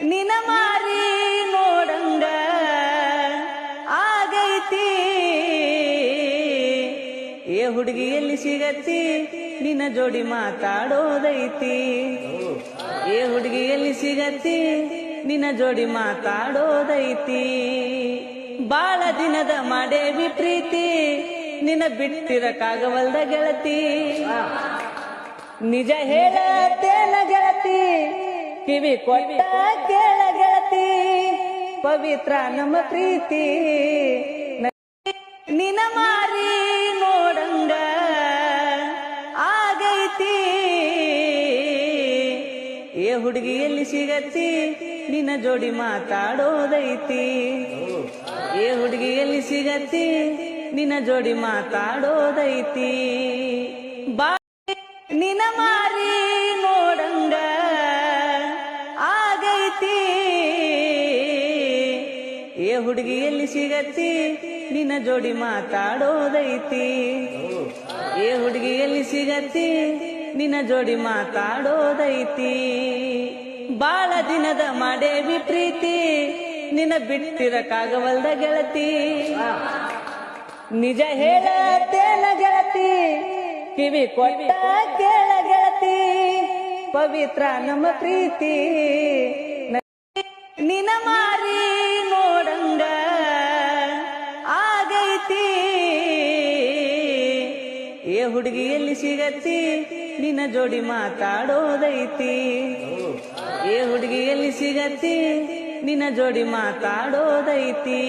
ನಿನ ಮಾರಿ ನೋಡಂಗ ಆಗೈತಿ. ಏ ಹುಡುಗಿ, ಎಲ್ಲಿ ಸಿಗತ್ತಿ? ನಿನ್ನ ಜೋಡಿ ಮಾತಾಡೋದೈತಿ. ಏ ಹುಡುಗಿ, ಎಲ್ಲಿ ಸಿಗತ್ತಿ? ನಿನ್ನ ಜೋಡಿ ಮಾತಾಡೋದೈತಿ. ಬಾಳ ದಿನದ ಮಾಡೇವಿ ಪ್ರೀತಿ ನಿನ್ನ ಬಿಟ್ಟಿರಕ್ಕಾಗವಲ್ದ ಗೆಳತಿ. ನಿಜ ಹೇಳತ್ತೇನ ಗೆಳತಿ ಕಿವಿ ಕೊಟ್ಟ ಕೇಳ ಗೆಳತಿ, ಪವಿತ್ರ ನಮ್ಮ ಪ್ರೀತಿ. ನಿನ ಮಾರಿ ನೋಡಂಗ ಆಗೈತಿ. ಏ ಹುಡುಗಿ ಎಲ್ಲಿ ಸಿಗತ್ತಿ ನಿನ್ನ ಜೋಡಿ ಮಾತಾಡೋದೈತಿ. ಏ ಹುಡುಗಿ ಎಲ್ಲಿ ಸಿಗತ್ತಿ ನಿನ್ನ ಜೋಡಿ ಮಾತಾಡೋದೈತಿ. ಬಾ ನಿನ ಮಾರಿ ಏ ಹುಡುಗಿ ಎಲ್ಲಿ ಸಿಗತ್ತಿ, ನಿನ್ನ ಜೋಡಿ ಮಾತಾಡೋದೈತಿ. ಏ ಹುಡುಗಿ ಎಲ್ಲಿ ಸಿಗತ್ತಿ, ನಿನ್ನ ಜೋಡಿ ಮಾತಾಡೋದೈತಿ. ಬಾಳ ದಿನದ ಮಾಡೇವಿ ಪ್ರೀತಿ ನಿನ್ನ ಬಿಟ್ಟಿರಕ್ಕಾಗವಲ್ದ ಗೆಳತಿ. ನಿಜ ಹೇಳತ್ತೇನ ಗೆಳತಿ, ಕಿವಿ ಕೊಟ್ಟ ಕೇಳ ಗೆಳತಿ. ಪವಿತ್ರ ನಮ್ಮ ಪ್ರೀತಿ. ಏ ಹುಡುಗಿಯಲ್ಲಿ ಸಿಗತ್ತಿ ನಿನ್ನ ಜೋಡಿ ಮಾತಾಡೋದೈತಿ. ಏ ಹುಡುಗಿಯಲ್ಲಿ ಸಿಗತ್ತಿ ನಿನ್ನ ಜೋಡಿ ಮಾತಾಡೋದೈತಿ.